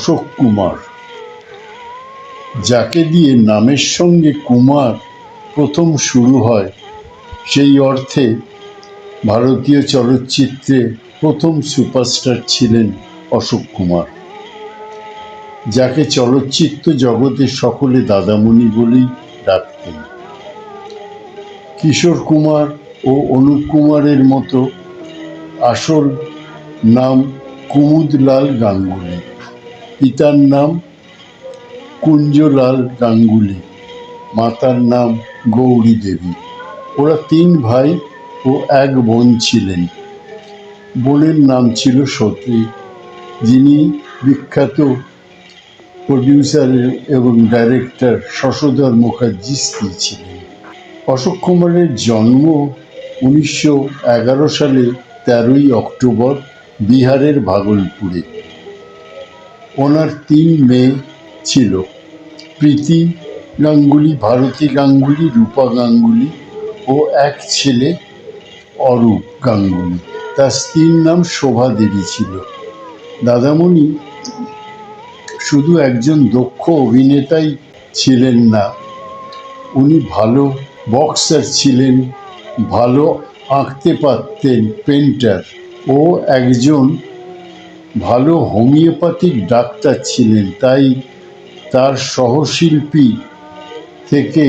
অশোক কুমার, যাকে দিয়ে নামের সঙ্গে কুমার প্রথম শুরু হয়, সেই অর্থে ভারতীয় চলচ্চিত্রে প্রথম সুপারস্টার ছিলেন অশোক কুমার, যাকে চলচ্চিত্র জগতে সকলে দাদামণি বলেই ডাকতেন। কিশোর কুমার ও অনুপ কুমারের মতো আসল নাম কুমুদলাল গাঙ্গুলি। পিতার নাম কুঞ্জলাল গাঙ্গুলি, মাতার নাম গৌরী দেবী। ওরা তিন ভাই ও এক বোন ছিলেন। বোনের নাম ছিল সতী, যিনি বিখ্যাত প্রডিউসার এবং ডাইরেক্টর শশধর মুখার্জি স্ত্রী ছিলেন। অশোক কুমারের জন্ম উনিশশো এগারো সালে তেরোই অক্টোবর বিহারের ভাগলপুরে। ওনার তিন মেয়ে ছিল। প্রীতি গাঙ্গুলি, ভারতী গাঙ্গুলি, রূপা গাঙ্গুলি ও এক ছেলে, অরূপ গাঙ্গুলি। তার স্ত্রীর নাম শোভা দেবী ছিল। দাদামণি শুধু একজন দক্ষ অভিনেতাই ছিলেন না, উনি ভালো বক্সার ছিলেন, ভালো আঁকতে পারতেন পেন্টার ও একজন ভালো হোমিওপ্যাথিক ডাক্তার ছিলেন, তাই তার সহশিল্পী থেকে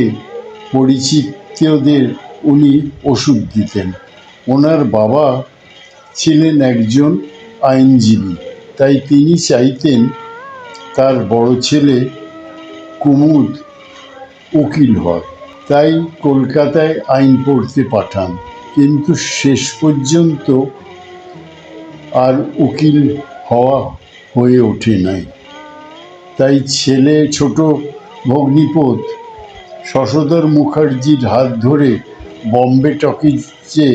পরিচিতদের উনি ওষুধ দিতেন। ওনার বাবা ছিলেন একজন আইনজীবী, তাই তিনি চাইতেন তার বড় ছেলে কুমুদ উকিল হয়। তাই কলকাতায় আইন পড়তে পাঠান, কিন্তু শেষ পর্যন্ত আর উকিল হওয়া হয়ে ওঠে নাই। তাই ছেলে ছোট ভগ্নিপথ শশধর মুখার্জির হাত ধরে বম্বে টকিজে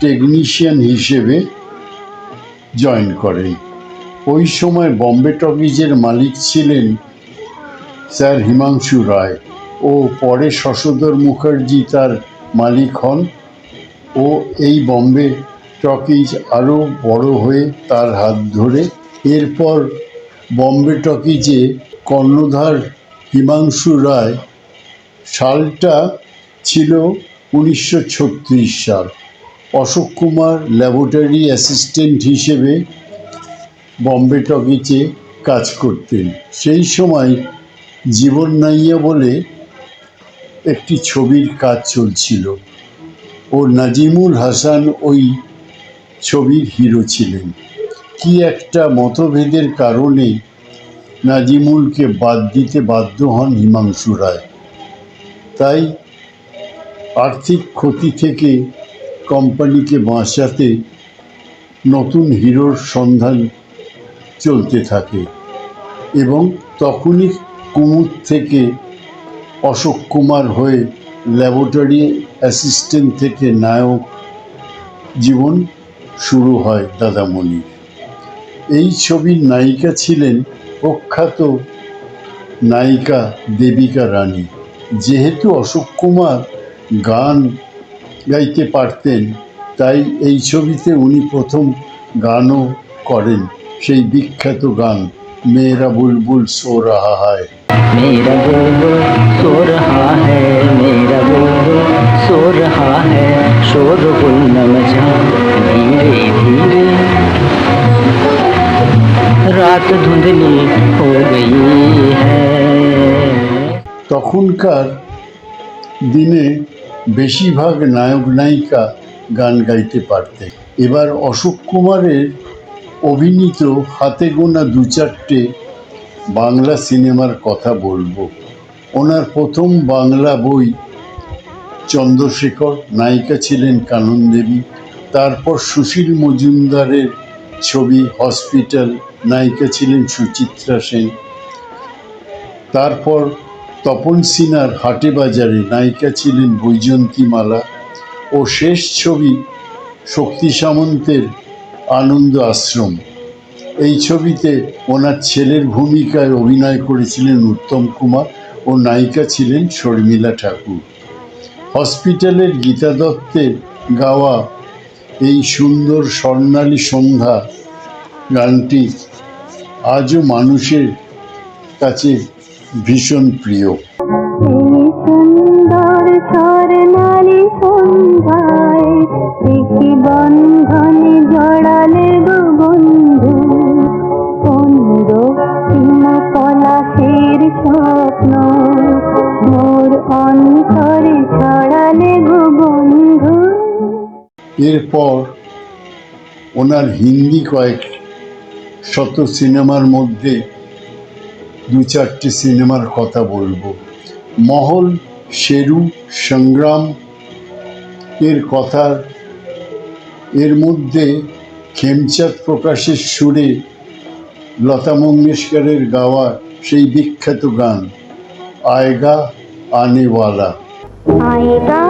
টেকনিশিয়ান হিসেবে জয়েন করেন। ওই সময় বম্বে টকিজের মালিক ছিলেন স্যার হিমাংশু রায় ও পরে শশধর মুখার্জি তার মালিক হন ও এই বম্বে টকিজ আরও বড় হয়ে তার হাত ধরে। এরপর বম্বে টকিজে কর্ণধার হিমাংশু রায় সালটা ছিল উনিশশো ছত্রিশ সাল। অশোক কুমার ল্যাবরেটরি অ্যাসিস্ট্যান্ট হিসেবে বম্বে টকিজে কাজ করতেন। সেই সময় জীবন নাইয়া বলে একটি ছবির কাজ চলছিল। ও নাজিমুল হাসান ওই ছবির হিরো ছিলেন। কি একটা মতভেদের কারণে নাজিমুলকে বাদ দিতে বাধ্য হন হিমাংশু রায়। তাই আর্থিক ক্ষতি থেকে কোম্পানিকে বাঁচাতে নতুন হিরোর সন্ধান চলতে থাকে এবং তখনই কুমুদ থেকে অশোক কুমার হয়ে ল্যাবরেটরি অ্যাসিস্ট্যান্ট থেকে নায়ক জীবন শুরু হয় দাদামণির এই ছবির নায়িকা ছিলেন প্রখ্যাত নায়িকা দেবিকা রানী। যেহেতু অশোক কুমার গান গাইতে পারতেন, তাই এই ছবিতে উনি প্রথম গানও করেন, সেই বিখ্যাত গান, মেয়েরা বুলবুল সো রাহা হায়। मेरा बुलबुल सो रहा है मेरा बुलबुल सो रहा है शोर गुल न मचा धीरे धीरे रात धुंधली हो गई है তখনকার দিনে বেশিরভাগ নায়ক নায়িকা গান গাইতে পারতেন এবার অশোক কুমারের অভিনীত হাতে গোনা দু চারটে বাংলা সিনেমার কথা বলব। ওনার প্রথম বাংলা বই চন্দ্রশেখর, নায়িকা ছিলেন কানন দেবী। তারপর সুশীল মজুমদারের ছবি হসপিটাল, নায়িকা ছিলেন সুচিত্রা সেন। তারপর তপন সিনার হাটে বাজারে নায়িকা ছিলেন বৈজন্তী মালা ও শেষ ছবি শক্তি সামন্তের আনন্দ আশ্রম। এই ছবিতে ওনার ছেলের ভূমিকায় অভিনয় করেছিলেন উত্তম কুমার ও নায়িকা ছিলেন শর্মিলা ঠাকুর। হসপিটালের গীতা দত্তের গাওয়া এই সুন্দর স্বর্ণালী সন্ধ্যা গানটি আজও মানুষের কাছে ভীষণ প্রিয়। সুন্দর স্বর্ণালী সন্ধ্যায় বন্ধনে এরপর ওনার হিন্দি কয়েক শত সিনেমার মধ্যে দু চারটি সিনেমার কথা বলব। মহল, শেরু, সংগ্রাম এর কথার এর মধ্যে খেমচাঁদ প্রকাশের সুরে লতা মঙ্গেশকরের গাওয়া সেই বিখ্যাত গান, আয়গা আনেওয়ালা। আয়গা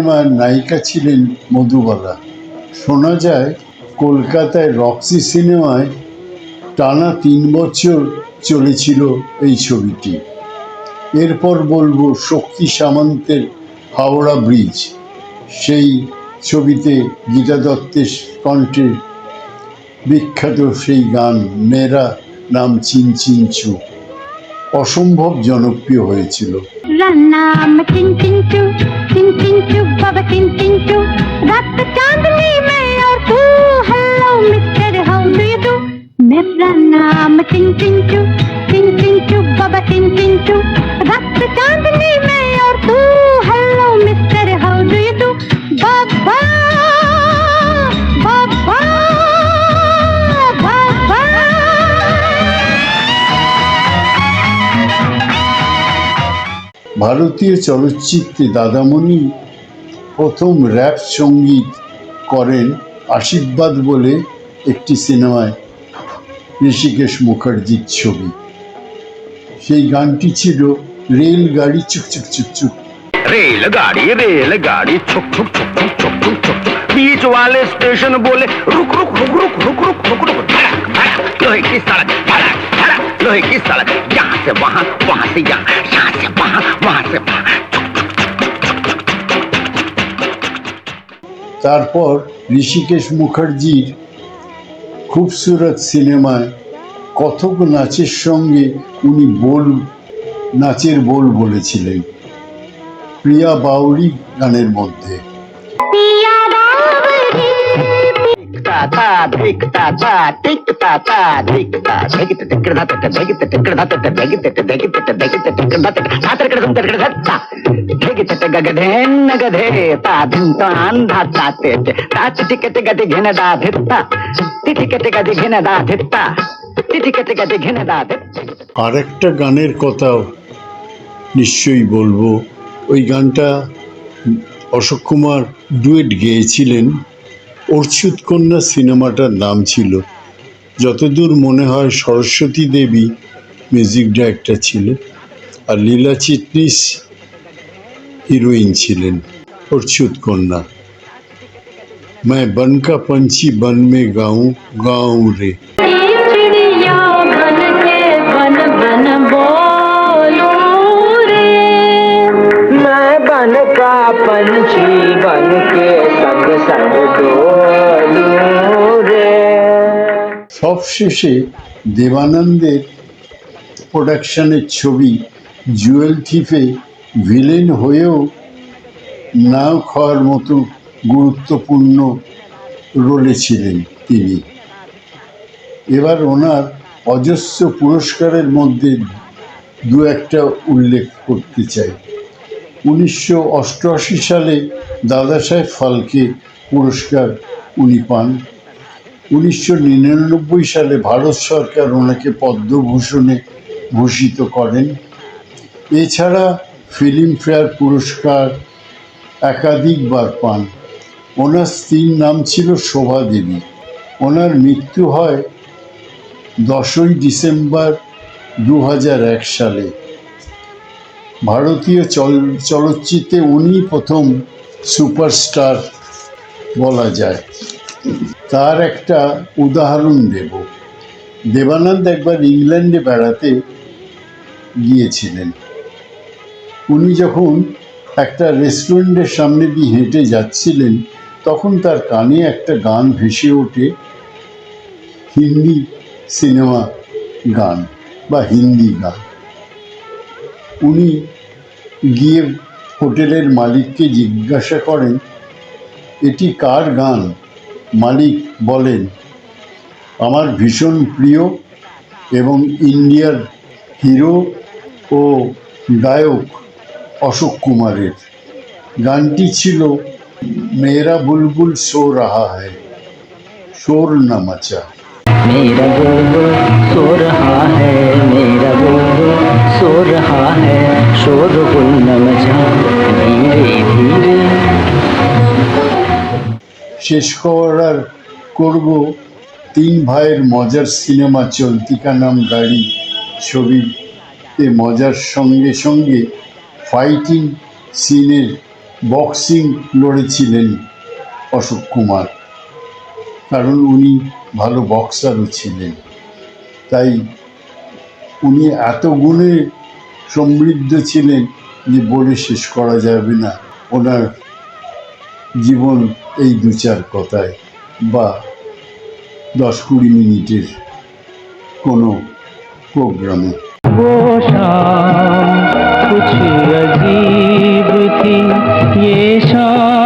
সিনেমার নায়িকা ছিলেন মধুবালা। শোনা যায়, কলকাতায় রক্সি সিনেমায় টানা তিন বছর চলেছিল এই ছবিটি। এরপর বলব শক্তি সামন্তের হাওড়া ব্রিজ। সেই ছবিতে গীতা দত্তের কণ্ঠে বিখ্যাত সেই গান, মেরা নাম চিন চিনচু অসম্ভব জনপ্রিয় হয়েছিল। রান্না চিন চিন চু চিন চিন চু বাবা চিন চিন চু রাত ভারতীয় চলচ্চিত্রে দাদামণি প্রথম র্যাপ সঙ্গীত করেন আশীর্বাদ বলে একটি সিনেমায় ঋষিকেশ মুখার্জির ছবি সেই গানটি ছিল রেলগাড়ি চুক চুক চুক চুক रेलगाड़ी रेलगाड़ी छुक छुक छुक छुक छुक छुक छुक छुक। बीच वाले स्टेशन बोले रुक रुक रुक रुक रुक रुक रुक रुक धड़क धड़क लोहे की सड़क धड़क धड़क लोहे की सड़क यहाँ से वहाँ वहाँ से यहाँ यहाँ से वहाँ वहाँ से वहाँ তারপর ঋষিকেশ মুখার্জির খুবসুরত সিনেমায় কথক নাচের সঙ্গে উনি বোল, নাচের বোল বলেছিলেন, প্রিয়া বাউরি গানের মধ্যে। আর একটা গানের কথা নিশ্চয়ই বলব। ওই গানটা অশোক কুমার ডুয়েট গেয়েছিলেন। অর্চুত কন্যা সিনেমাটার নাম ছিল যতদূর মনে হয় সরস্বতী দেবী মিউজিক ডাইরেক্টর ছিলেন আর লীলা চিটনিস হিরোইন ছিলেন অর্চুত কন্যা मैं बन का पंछी बन में गाऊं गाऊं रे चिड़िया बन के बन बन बोलो रे मैं बन का पंछी बन के संग संग डोलूं रे সব শেষে দেবানন্দের প্রোডাকশনের ছবি জুয়েল থিফে ভিলেন হয়েও নাও খাওয়ার মতো গুরুত্বপূর্ণ রোলে ছিলেন তিনি। এবার ওনার অজস্র পুরস্কারের মধ্যে দু একটা উল্লেখ করতে চাই। উনিশশো অষ্টআশি সালে দাদাসাহেব ফালকে পুরস্কার উনি পান। উনিশশো নিরানব্বই সালে ভারত সরকার ওনাকে পদ্মভূষণে ভূষিত করেন। এছাড়া ফিল্মফেয়ার পুরস্কার একাধিকবার পান। ওনার স্ত্রীর নাম ছিল শোভা দেবী। ওনার মৃত্যু হয় দশই ডিসেম্বর দু এক সালে। ভারতীয় চল, চলচ্চিত্রে উনি প্রথম সুপারস্টার বলা যায়। তার একটা উদাহরণ দেব। দেবানন্দ একবার ইংল্যান্ডে বেড়াতে গিয়েছিলেন। উনি যখন একটা রেস্টুরেন্টের সামনে দিয়ে হেঁটে যাচ্ছিলেন, তখন তার কানে একটা গান ভেসে ওঠে, হিন্দি সিনেমা গান বা হিন্দি গান। উনি গিয়ে হোটেলের মালিককে জিজ্ঞাসা করেন এটি কার গান মালিক বলেন আমার ভীষণ প্রিয় এবং ইন্ডিয়ার হিরো ও গায়ক অশোক কুমারের গানটি ছিল মেরা বুলবুল সো রাহা হ্যায় শোর না মাচা मेरा बुलबुल सो रहा है मेरा बुलबुल सो रहा है शोर गुल न শেষ করার করব। তিন ভাইয়ের মজার সিনেমা চলতিকা নাম গাড়ি ছবিতে মজার সঙ্গে সঙ্গে ফাইটিং সিনের বক্সিং লড়েছিলেন অশোক কুমার। কারণ উনি ভালো বক্সারও ছিলেন। তাই উনি এত গুণে সমৃদ্ধ ছিলেন যে বলে শেষ করা যাবে না। ওনার জীবন এই দু চার কথায় বা দশ কুড়ি মিনিটের কোনো প্রোগ্রামে वो शाम कुछ अजीब थी ये शाम भी